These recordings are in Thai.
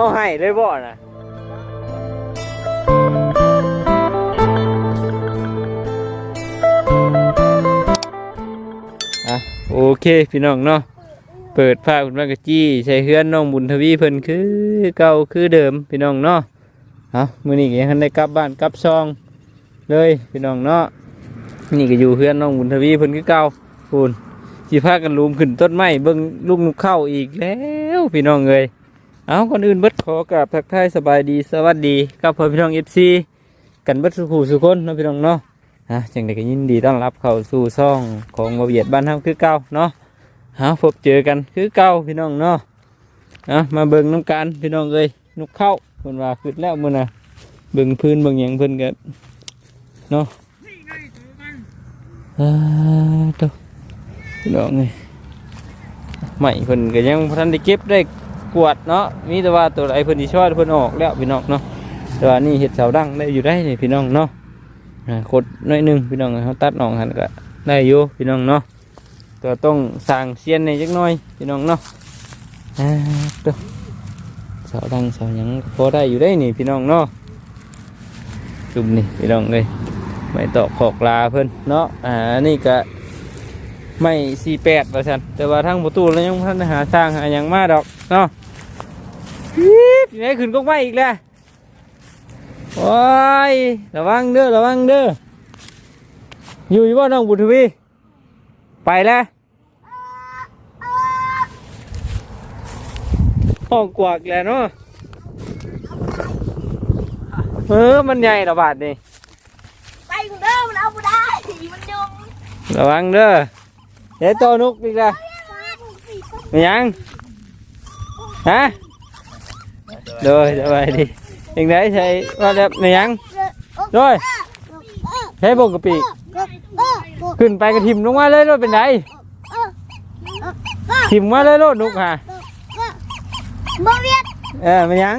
เอาให้เลยบ่น่ะอะโอเคพี่น้องเนาะเปิดภาพคุณมากะจี้ใช้เฮือนน้องบุญทวีเพิ่นคือเก่าคือเดิมพี่น้องเนาะเอามื้อนี้ก็ยังทันได้กลับบ้านกลับซองเลยพี่น้องเนาะนี่ก็อยู่เฮือนน้องบุญทวีเพิ่นคือเก่าพูนสิพากันลุมขึ้นต้นไม้เบิ่งลูกนกเข้าอีกแล้วพี่น้องเอ้ย เอาก่อนอื่นเบิดขอกราบทักทายสบายดีสวัสดีกับพ่อพี่น้องเอฟซีกันเบิดสุขูสุคนเนาะพี่น้องเนาะฮะจังใดก็ยินดีต้อนรับเข้าสู่ซ่องของบาเวียดบ้านเฮาคือเก่าเนาะฮะพบเจอกันคือเก่าพี่น้องเนาะอะมาเบิ่งน้ำกันพี่น้องเอ้ยนุกเข้าเพิ่นว่าขึ้นแล้วมื้อน่ะเบิ่งพื้นเบิ่งหยังเพิ่นก็เนาะอ่าตัวพี่น้องเอ้ยใหม่เพิ่นก็ยังบ่ทันได้เก็บได้ กวดเนาะมีแต่ว่าตัวไอ้เพิ่นที่ช่วยเพิ่นออกแล้วพี่น้องเนาะแต่ว่านี่เห็ดเสาดังได้อยู่ได้นี่พี่น้องเนาะขดน้อยหนึงพี่น้องเขาตัดออกหันก็ได้อยู่พี่น้องเนาะแตัวต้องสร้างเสียนในจักน่อยพี่น้องเนาะตัวเสาดังเสาหยังพอได้อยู่ได้นี่พี่น้องเนาะจุ่มนี่พี่น้องเลยไม่ตอกขอกลาเพิ่นเนาะอ่านี่ก็ไม่สี่แปดว่าซั่นแต่ว่าทั้งประตูแล้วยังบ่ทันหาสร้างหายังมาดอกเนาะ อยู่ไหนขึ้นกกไม้อีกแล้วโอ้ยระวังเด้อระวังเด้ออยู่อยู่บ่น้องบุญทวีไปแล้วห้องกวากแล้วเนาะเออมันใหญ่ระบาดนี่ไปกูเด้อมันเอาไม่ได้มันยุงระวังเด้อเดี๋ยวโตนุกอีกแล้วไม่ยังฮะ โดยสบายดียังไงใช่ว่าแบบไม่ยังโดยใช้ปกติขึ้นไปกระทิมลงมาเลยรถเป็นไงทิมมาเลยรถนุกฮะบ่เวียดเออไม่ยัง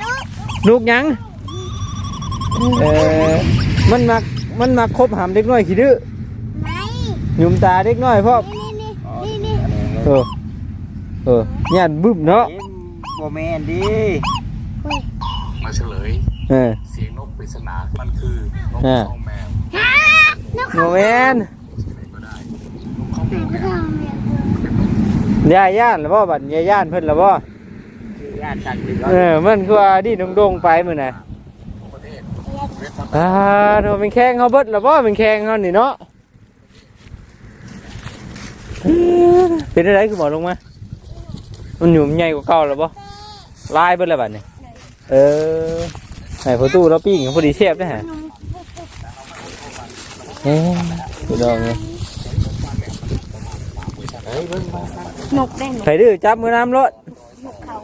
นุกนุกยังเออมันมักมันมักคบหามเด็กน้อยขี้ดื้อหนหยุมตาเด็กน้อยพ่อเออเออเนี่ยบึ้มเนาะโมเมนดี มาเฉลย เออเสียงนกปริศนา มันคือนกอ่าข้าวแมวโมเมนก็ได้นกข้าวแมวย่าย่านหรือบ่บัดย่าย่านเพิ่นหรือบ่ญาติกันดีเออมันคือว่าดินดงๆไปมื้อน่ะประเทศอ่าโดนเป็นแข้งเฮาเบิดหรือบ่เป็นแข้งเฮานี่เนาะเป็นอะไรคือบ่ลงมามันหยุ่มใหญ่กว่าเก่าหรือบ่ลายเบิดแล้วบัดนี้ เออให้ประตูเราปิ้งพอดีเสียบได้ฮะเอ้ยพี่น้องเอ้ยนกได้นกไผดื้อจับมือน้ำรถนกเขา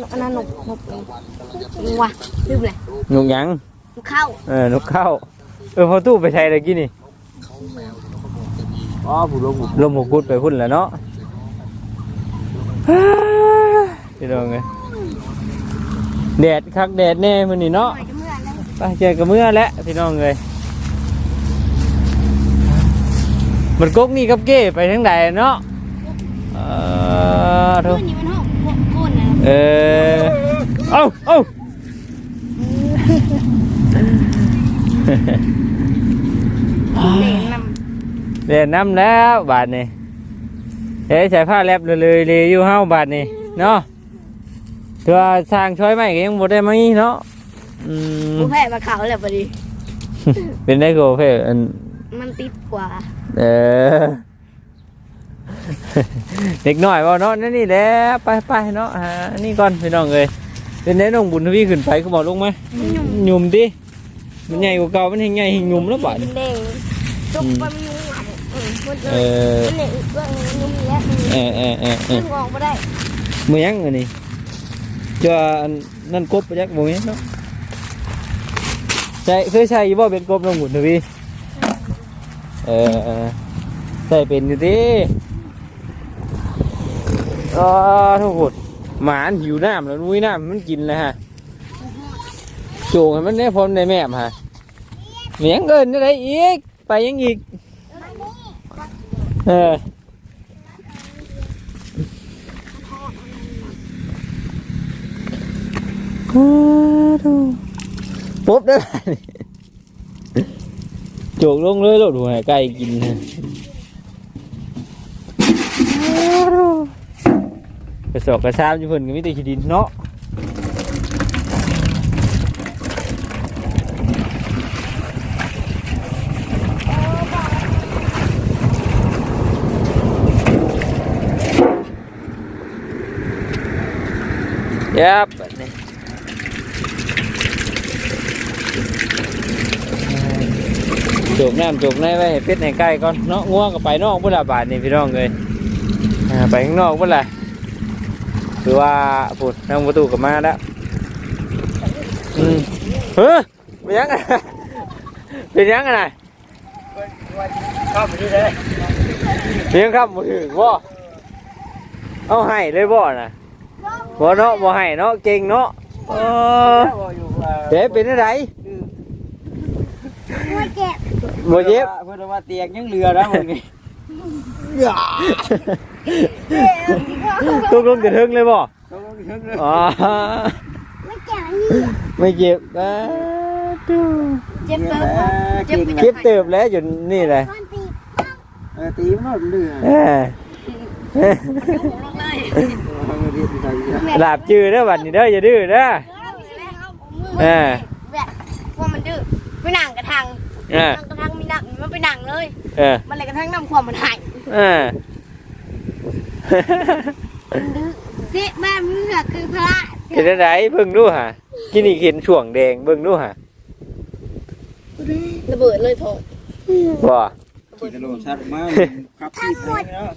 นกอันนั้นนกนกนกว่ะลืมเลยหนุกหยังนกเข้าเออนกเข้าเออพอตู้ไปใช้อะไรกี้นี่อ๋อผู้ลงผู้ลมหกกุดไปพุ่นแล้วเนาะพี่น้องไง แดดคักแดดแน่มื้อนี้เนาะหน่อยจะเมื่อแล้วไปเจอกันเมื่อแล้วพี่น้องเลยมันกกนี่กับเก้ไปทั้งใดเนาะเออทุเมื่อนี้มันห้องโคนนะเออเอาเอาเล่นนำเรียนน้ำแล้วบาทนี่เฮ้ยใส่ผ้าแลบเลยเลยเลยอยู่เฮาบาทนี่เนาะ เธอสร้างช่วยไหมก็ยังบ่ได้ไหมเนาะอืมกูแพ้มาเขาแล้วพอดี เป็นได้ก็เพื่อนมันติดกว่า เออ เด็กน้อยว่าเนาะนั่นนี่แหละไปไปเนาะฮะนี่ก่อนพี่น้องเลยเป็นได้น้องบุญทวีขึ้นไปก็บอกลงไหมมันยุ่งหยุ่มดิมันใหญ่กว่าเก่ามันเห็นใหญ่เห็นหยุ่มแล้วบาดนี่เด้งจุกมันยุ่งอะอืมมันเออมันเนี่ยอีกเรื่องนึงยุ่งแยะมันเออเออเออเอยุ่องออกไม่ได้ มือยังอันนี้ จะนั่นกบไปยักบ่มีเนาะใช่เคยใช่ยี่บ่เป็นกบน้องบุญทวีเออใส่เป็นอยู่ดิอ๋อทุกคนหมาหิวน้ำแล้วนุ้ยน้ำมันกินเลยฮะโจงให้มันได้พร้อมในแม่มฮะเมียงเกินอะไรอีกไปยังอีกเออ อ้าวปุ๊บได้ไหมโจกลงเลยโลดหัวไก่กินนะกระสอบกระซามอยู่เพิ่นก็มีแต่ขี้ดินเนาะยับบัดนี้โจกน้ำโจกในไว้ให้เป็ดให้ไก่ก่อนเนาะง่วงก็ไปนอกพุ่นละบาทนี่พี่น้องเลยไปข้างนอกพุ่นละคือว่าพูดทางประตูก็มาแล้วอืมเฮ้ยเป็นยังไงเป็นยังไงข้ามไปที่เลยเพียงครับมือถือบ่เอาให้เลยบ่น่ะบ่เนาะบ่ให้เนาะเก่งเนาะเอออยู่ว่าเจ๊เป็นอะไรเบบ่เจ็บเพื่อนว่าเตียงยังเรือนะมึงนี่ตกลงกระเทิงเลยบ่อ๋อไม่เจ็บนี่ไม่เจ็บอ่าดูเจ็บเติมเจ็บเก็บเติบแล้วจนนี่เลยก้อนตีเออตีมันเรือเออหลาบจือเด้อบัดนี้เด้ออย่าดื้อเด้อเออแบบว่ามันดื้อไม่หนังกระทัง เออนั่งกระทังมีหนังมันไปหนังเลย เออมันเลยกระทั่งนำความมันหายเออดื้อที่แม่มือคือพระเห็นอะไรเบิ่งดูฮะกินอีกเห็นช่วงแดงเบิ่งดูฮะระเบิดเลยทองบ่ขี่ตะโลชัดมากครับพี่ไป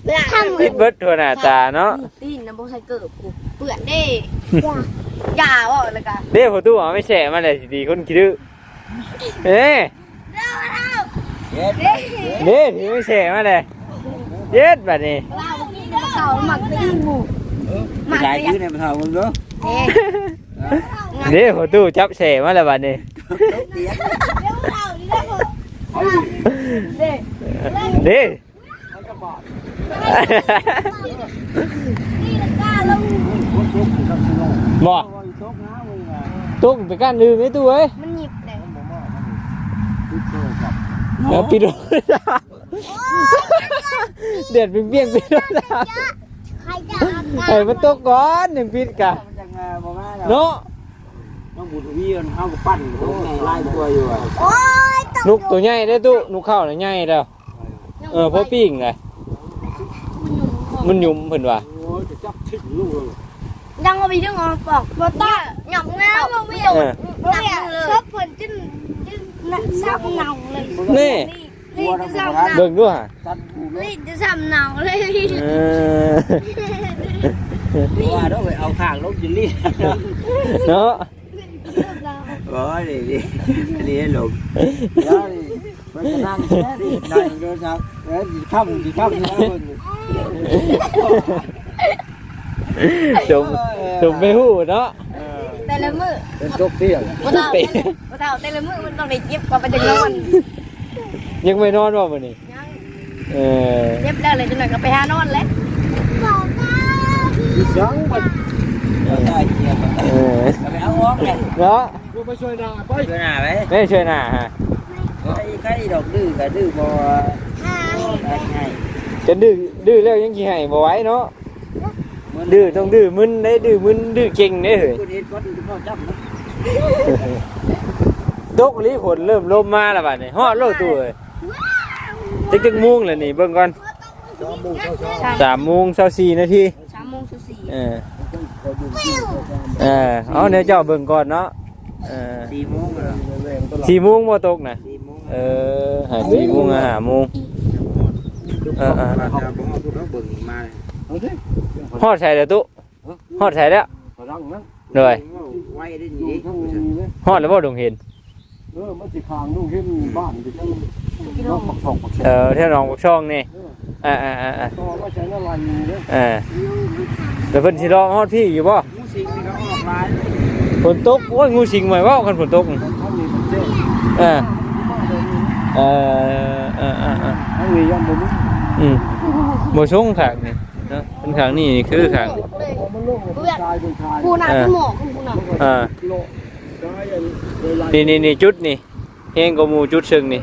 แล้วทำคิดเบิดทั่วหน้าตาเนาะตีนนะโบใส่เกิบกูเปื่อนเด้อย่าบอกเลยกันเด้พอตู้เอาไม่แฉะมาเลยสิดีคนคิดดื้อเอ้ ยเร็วเร็วเย็ดเด้เด้ที่ไม่แฉะมาเลยเย็ดบัดนี้เร แฉะมาแล้วบัดนี้เตียงเร็วเราเด้เด้เด้นี่ละก้าลงบ่ตุ๊กไปกันลืมไอ้ตู้เอ้ยมันหยิบเลยแล้วปิดรถเดือดเปรี้ยงๆปิดรถใครจะไอ้มันตกก่อนยังปิดกะมันจังมาบ่มาแล้วเนาะน้องบุญวีมันเข้ากับปั้นโอ้ยไล่ตัวอยู่อะโอ้ยตกนุกตัวใหญ่ได้อตู้นุกเข้าน่ะใหญ่แล้วเออพอปิ้งไงมันหยุ่มเพิ่นว่าโอ้ยจะจับทิ้งลูกเลยยังเอาไปดึงออกปอกบ่ต้าหยับแม่บ่ไม่โดดหนักเลยชอบเพิ่นจิ้นจิ้ นซ้ำเนาเลยนี่ลีจะซ้ำเนาเบิ่งดูฮะตัดกูเลยลีจะซ้ำเนาเลยเออว่าต้องไปเอาข้างลบยินลี่เนาะโอ้ยดิดิดิหลงแล้วดิมันจะนั่งแค่ดินั่งเดินครับแล้วดิข้ามดิข้ามนี่นะมึงจมจมไปหู้เนาะ แต่ละมื้อเป็นตกเตี้ยบ่เท่าบ่เท่าแต่ละมื้อมันต้องได้เจ็บกว่าไปจังนอนยังไม่นอนว่ามื้อนี้ยังเออเจ็บแล้วเลยจังหน่อยก็ไปหานอนแล้วดิสังมันได้เหี้ยเออไปเอาออกเลยเนาะกูไปช่วยนาไปช่วยนาไปไม่ช่วยหน้าฮะไอ้ใครดอกดื้อกับดื้อบ่ได้ไงจะดื้อดื้อแล้วยังสิให้บ่ไหวเนาะ ดื้อต้องดื้อมึนได้ดื้อมึนดื้อเก่งเด้เฮ้ยกูเห็นก็ดูพ่อจับนะตกลีฝนเริ่มลมมาแล้วบัดนี้ฮอดโลดตู้เอ้ยจักจักโมงแล้วนี่เบิ่งก่อน3โมง24นาที3โมง14เออเออเอาเดี๋ยวเจ้าเบิ่งก่อนเนาะเออสี่โมงเหรอ4โมงบ่ตกนะสี่โมงเออหา4โมงอะ5โมงเออเออ เออเขาบอกกูต้องเบิ่งมาฮอดใส่แล้วตู้ฮอดใส่แล้วเลยไว้ได้ดีฮอดแล้วบ่ดงเห็น เออมันสิคางลูกเห็นบ้านที่ต้องนอกปักสองปักแสเออแถวหนองปากช่องนี่อ่าอ่าอ่าอ่าต่อว่าใช้อะไรเนี่ยอ่าแล้วเพิ่นสิรอฮอดพี่อยู่บ่มูสิงนี่เขาออกลายฝนตกโอ้ยงูสิงใหม่ว่าคันฝนตกนี่ท่านมีคนเจ้เออเออเออเออเออท่านมียันบ่มีอืมบ่ชงขางนี่เนาะเป็น ขางนี่นี่คือขางมันลงเป็นชายเป็นชายกูน่ะที่หมอกของกูน่ะอ่าโลกได้อันโดยไล่นี่นี่นี่จุดนี่เฮงกว่าหมู่จุดเชิงนี่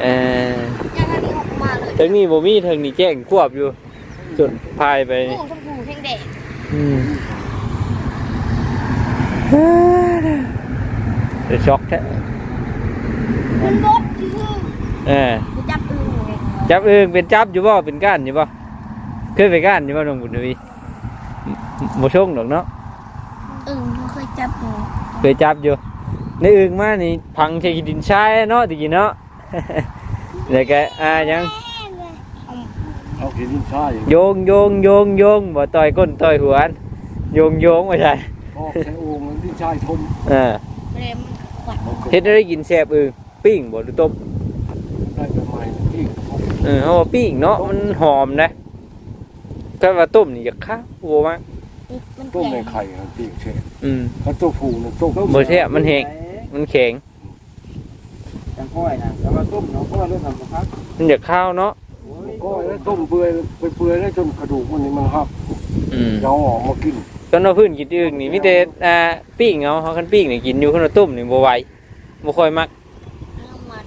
เอ่อยังอันนี้ออกมาเลยทางนี้บ่มีทางนี้แจ้งควบอยู่จุดพายไปกูนี่ชมพูแห้งแดงอืมเดี๋ยวช็อกแท้มันบดที่คือเออกูจับอึ่งไงจับเอิงเป็นจับอยู่บ่เป็นก้านอยู่บ่ เคยไปก้านอยู่บ่น้องบุญทวีบ่ชงดอกเนาะอึ่งเขาเคยจับหนูเคยจับอยู่ในอึงมานี่พังใช้ดินทรายเนาะตะกี้เนาะแล้วก็อ่ายังเอาเห็นชายโยงโยงโยงโยงบ่ต่อยก้นต่อยหัวโยงโยงไม่ใช่ออกใส่โอ่งที่ชายทมเออเรมขวัญเฮ็ดได้กินแซ่บอึงปิ้งบ่หรือต้มได้ไปใหม่ที่เออเฮาว่าปิ้งเนาะมันหอมนะ ถ้าว่าต้มนี่จะข้าวบ่มากมันต้มแข็ในงไข่ครับที่เช่อืมแล้วตัวผูเนี่ยต้มบ่แซ่บมันแห้งมันแข็งจังค่อยนะแล้วมาต้มเนาะค่อยด้วยทำครับมันจะข้าวเนาะก็แล้วต้มเปื่อยไปเปื่อยแล้วจนกระดูกมันนี่มันหักอืมเอาออกมากินตอนเราพื้นกินอึงนี่มีแต่อ่าปิ้งเอาเฮาคันปิ้งนี่กินอยู่คันว่าต้มนี่บ่ไหวบ่ค่อยมัก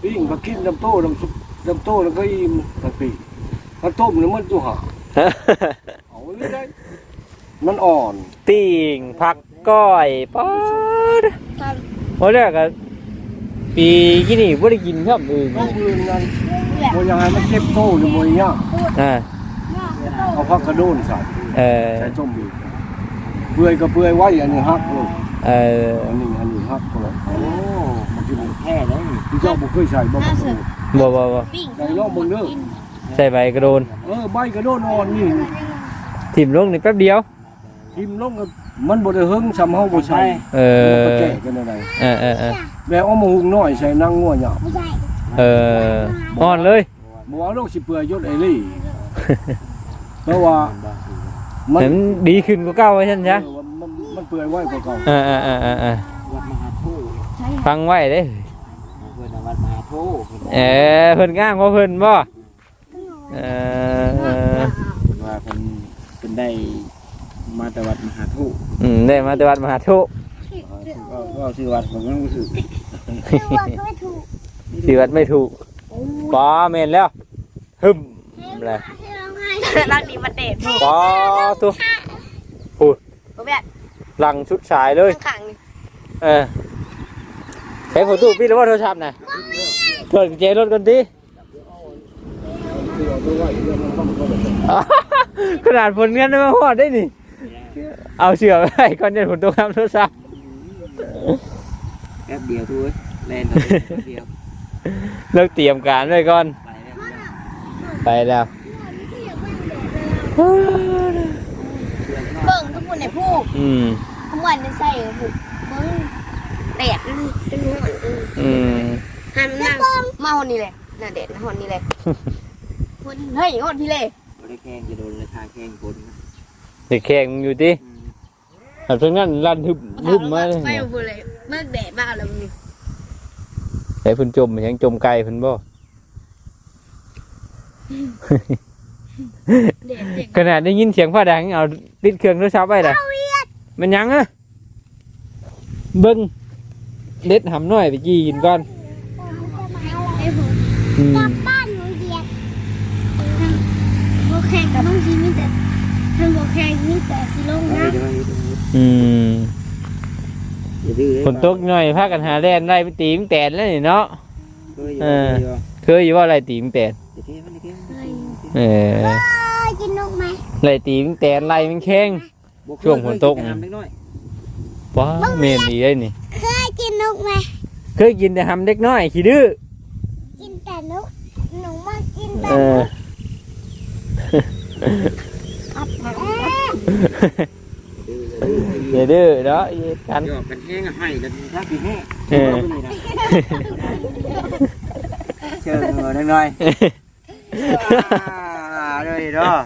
ปิ้งก็กินน้ำโต้น้ำซุปน้ำโต้แล้วก็อิ่มทั้งปีถ้าต้มแล้วมันตัวหา เอาเลยได้มันอ่อนปิ้งผักก้อยป๊อดบ่แรกก็ปีกี่นี่บ่ได้กินครับอึงต้องมือนั้นโมยังไงมันเจ็บโต้หรือโมยากอ่าเอาพักกระโดนใส่เออใส่ต้มบีเปื่อยก็เปื่อยไว้อันนี้หักเลยเอออันนี้อันนี้หักเลยโอ้มันกินแค่นั้นพี่เจ้าบ่เคยใส่บ่กระโดนบ่บ่บ่ปิ้งใส่ลองเบิ่งเด้อใส่ใบกระโดน เออใบกระโดนอ่อนนี่ถิ่มลงนี่แป๊บเดียว ทิมลงก็มันบ่ได้เฮิงซ้ำเฮาบ่ใส่เอมันอก็แก่กันอะไรเออเออเออแบบเอามาหุงน้อยใส่นางงัวหยาบไม่ใช่เอออ่อนเลย บ่เอาลูกสิเปื่อยยศไอ้ลี่เพราะว่ามันแต่มันดีขึ้นกว่าเก่าไว้ฉันเอจ้ะอมันมันเปื่อยไว้กว่าเก่าเออเออเออเออเออวัดมหาโพธิ์ฟังไว้เด้ เพื่อนวัดมหาโพธิ์เออเพิ่นง่างว่าเพิ่นบ่ เออว่าเพิ่นเป็นได้มาแต่วัดมหาโพธิ์อืมได้มาแต่วัดมหาโชคก็ก็ชื่อวัดผมก็รู้สึกตัวก็ไม่ถูกสิวัดไม่ถูกป้าแม่นแล้วหึมเลยรักดีมาเตะถูกป้าตัวก็แบบหลังชุดสายเลยข้างนี่เออใช้โฟตู้พี่หรือว่าโทรศัพท์น่ะเปิดกุญแจรถกันดิ ขนาดผลงานได้มาฮอดได้นี่ เอาเชือกไว้ก่อนจะผลตกน้ำโทรศัพท์แป๊บเดียวทุกเล่นเดียวเลิกเตรียมการไว้ก่อนไปแล้วไปแล้วเบิ่งทุกคนเนี่ยพูดอืมทุกวันจะใส่ผูกเบิ่งแดดเป็นเป็นหัวเอออืมหันนั่งมาหนนี่เลยน่ะเด็ดนะหนนี่เลย คนเฮ้ยหนพี่เลยบ่ได้แข่งจะโดนเลยทาแข่งคนนะเด็กแข่งอยู่ดิแต่เพิ่งนั้นลั่นฮึบฮึบมาเลยไม่พูดเลยเมื่อแดดบ้าแล้วมึงไอ้เพิ่นจมยังจมไกลเพิ่นบ่ แดดเด็กขนาดได้ยินเสียงฟ้าดังเอาติดเครื่องโทรศัพท์ไว้ล่ะมันยังอะเบิ่งเด็ดหำหน่อยไปจีกินก่อนไอ้ผมอืม บ้านหนูเดียดโอเคกับบางทีมีแต่ทำโอเคมีแต่สิลง เอา นะ ไปเดี๋ยวมา อยู่ตรงนี้อืมอย่าดื้อเลยฝนตกหน่อยพากันหาแล่นไล่ไปตีมแตนแล้วนี่เนาะเอออยู่เคยอยู่ว่าไล่ตีมแตนเดี๋ยวเท่มันเดี๋ยวเท่เออกินนกไหมไล่ตีมแตนไล่มันแข้งช่วงฝนตกน้ำเล็กน้อยว้าเมนดีเลยนี่เคยกินนกไหมเคยกินแต่หำเด็กน้อยขี้ดื้อกินแต่นกหนูมากินแต่เออดื้อเลย อย่าดื้อเนาะอย่ากันหยอกกันแห้งอะให้กันทักทีแห้งเออเชิญหัวน้อยๆเลยเนาะ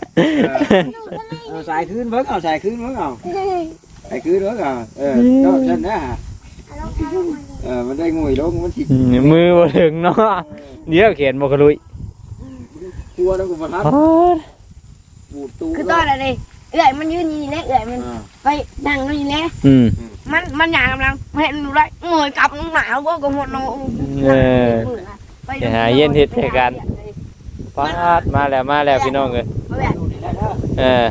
เอาสายคืนเบิ่งเอาสายคืนเบิ่งเอาสายคืนเบิ่งเอาเออเนาะฉันนะเออมันได้งวยลงมันสิอืมมือบ่ถึงเนาะเดี๋ยวเขียนบ่กระลุยกลัวแล้วกูมาทับอ๋อปูดตู้คือตอนอะไร เอื่อยมันยืนนี่แหละเอื่อยมันอ่า ไปดังนี่แหละอืม มันมันอยากกำลังเห็นหนูได้เงยกลับหนาวก็กระหดนอนเอออย่าหาเย็นเฮ็ดให้กันปาดมาแล้วมาแล้วพี่น้องเอ้ยแบบเออ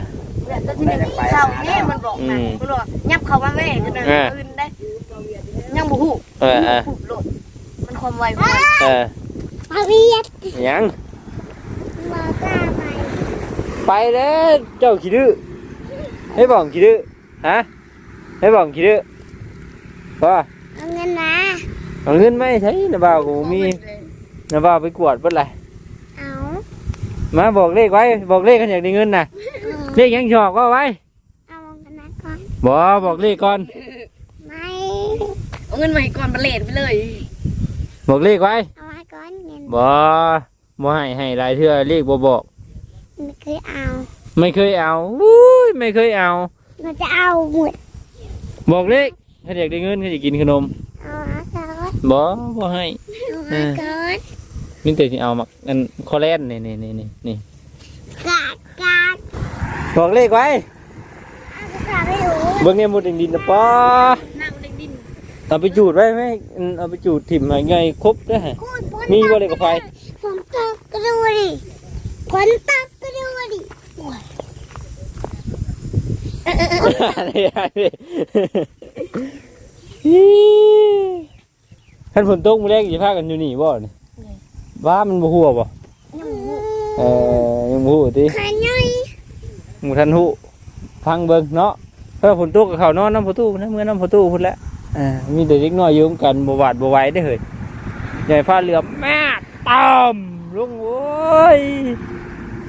แบบตอนที่หนึ่งเขาเนี่ยมันบอกอืนะมมันบอกยับเขามาแม่จะเดินเออ อื่นได้ยังบุหูเออเออหูโหลดมันความไวของมันเออมาเรียดยังมาตาไปไปแล้วเจ้าขี้ดื้อ ให้บอกขี้ดื้อฮะให้บอกขี้ดื้อว่าเอาเงินนะเอาเงินไม่ใช่นะบ่าวกูมีนะบ่าวไปกวดเพิ่นไรเอามาบอกเลขไว้บอกเลขกันอยากได้เงินน่ะเลขยังชอบก็ไว้เอาเงินนะก่อนบ่บอกเลขก่อนไม่เอาเงินมาให้ก่อนบัลเลตไปเลย บอกเลขไว้เอาไว้ก่อนเงินบ่บ่ให้ให้รายเทื่อเลขบ่บอกไม่เคยเอา ไม่เคยเอาอุ้ยไม่เคยเอามันจะเอาหมดบอกเลขถ้าอยากได้เงินถ้าอยากกินขนมเอาไว้ก่อนบ่บ่ให้ เอาไว้ก่อนมินแต่สิเอามักอันคอแลนนี่นี่นี่นี่นี่กาดกาดบอกเลขไว้เอากาดไม่รู้เบิ่งเนี่ยหมดดินดินนะป้านั่งดินดินเอาไปจูดไว้ไหมอันเอาไปจูดถิ่มให้ไงครบเด้อฮะพูดพูดมีบ่เลยกับไฟฝนตกก็ดูดิฝนตกก็ดูดิ ท่านฝนตกมื้อแรกสิพากันอยู่นี่บ่นี่ว่ามันบ่ฮู้บ่ยังหูเออยังบ่ฮู้ติขาย่อยหมู่ท่านฮู้ฟังเบิ่งเนาะเออฝนตกก็เข้านอนน้ำประตูนะเมื่อน้ำประตูพุ่นแหละอ่ามีแต่เด็กน้อยอยู่ร่วมกันบ่หวาดบ่ไหวได้อเฮ้ยใหญ่ฟ้าเหลือบแม่ต่ำลงโอ้ย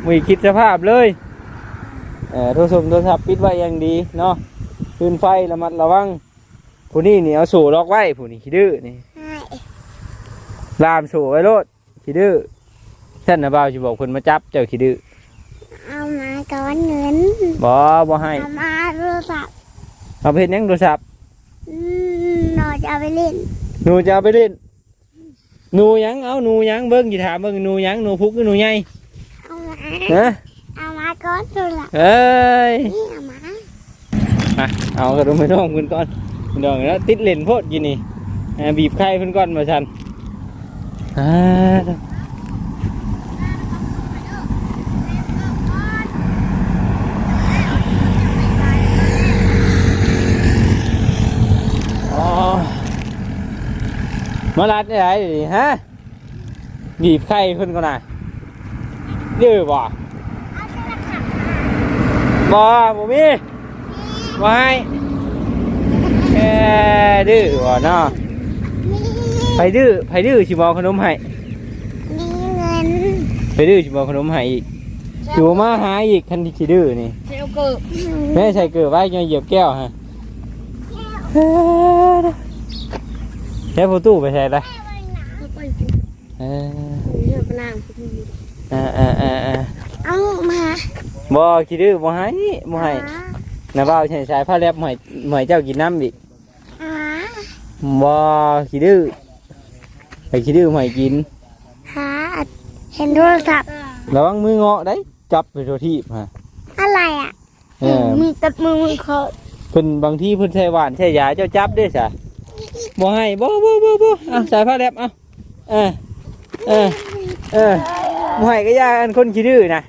ไม่คิดสภาพเลยเออ โทรศัพท์โทรศัพท์ปิดไว้อย่างดีเนาะคืนไฟระมัดระวังผู้นี้นี่เอาโซ่ล็อกไว้ผู้นี้ขี้ดื้อนี่ใช่ลามโซ่ไว้โลดขี้ดื้อท่านนะบ่าวสิบอกคนมาจับเจ้าขี้ดื้อเอามาก่อนเงินบ่บ่ให้เอามาโทรศัพท์เอาไปเฮ็ดหยังโทรศัพท์อืมหน่อยจะเอาไปเล่นหนูจะเอาไปเล่นหนูหยังเอาหนูหยังเบิ่งสิถามเบิ่งหนูหยังหนูพุกหรือหนูใหญ่เอามาฮะเอามา ก่อนโทรศัพท์เอ้ยนี่เอามามาเอากระดุมไปน้องเพิ่นก่อนพี่น้องแล้วติดเล่นโพดกินนี่อ่าบีบไข่เพิ่นก่อนมาชันอ่าอ๋อมาลัดได้ไหนดิฮะบีบไข่เพิ่นก่อนน่ะดื้อบ่ บ่บ่มีบ่ให้แค่ดื้อบ่เนาะนี่ไผดื้อไผดื้อสิบ่เอาขนมให้นี่เงินไผดื้อสิบ่เอาขนมให้อีกอยู่มาหาอีกคันที่สิดื้อนี่เซลเกิร์แม่ใส่เกลือไว้ยังเหยียบแก้วฮะแค่ประตูไปใส่ละไปเออเรื่องพนังอ่าอ่าอ่าอ่าเอามา บ่ขี้ดื้อบ่ให้บ่ให้น้าบ่าวใช้สายผ้าแลบบ่ให้บ่ให้เจ้ากินน้ำอีกหาบ่ขี้ดื้อไปขี้ดื้อบ่ให้กินหาเห็นโทรศัพท์ระวังมือเงาะได้จับไปโททีบฮะอะไรอะเออมีตัดมือมือเขาเพิ่นบางทีเพิ่นใช้หวานใช้ยาเจ้าจับได้ซะบ่ให้บ่บ่บ่บ่เอาสายผ้าแลบเอาเออเออเออบ่ให้ก็ยาอันคนขี้ดื้อนะ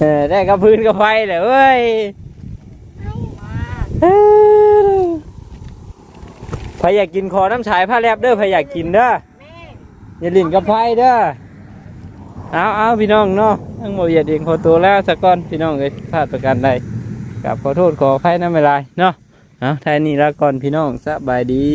เออได้กับพื้นกับไฟแหละเว้ยเออใครอยากกินคอน้ำฉายผ้าแลบเด้อใครอยากกินเด้ออย่าลิ่นกับไฟเด้อเอาเอาพี่น้องเนาะทั้งหมดอย่าเดียงขอตัวแล้วสักก้อนพี่น้องเลยพลาดประการใดกับขอโทษขออภัยน้ำเวลาเนาะเอาทายนี้ละก่อนพี่น้องสบายดี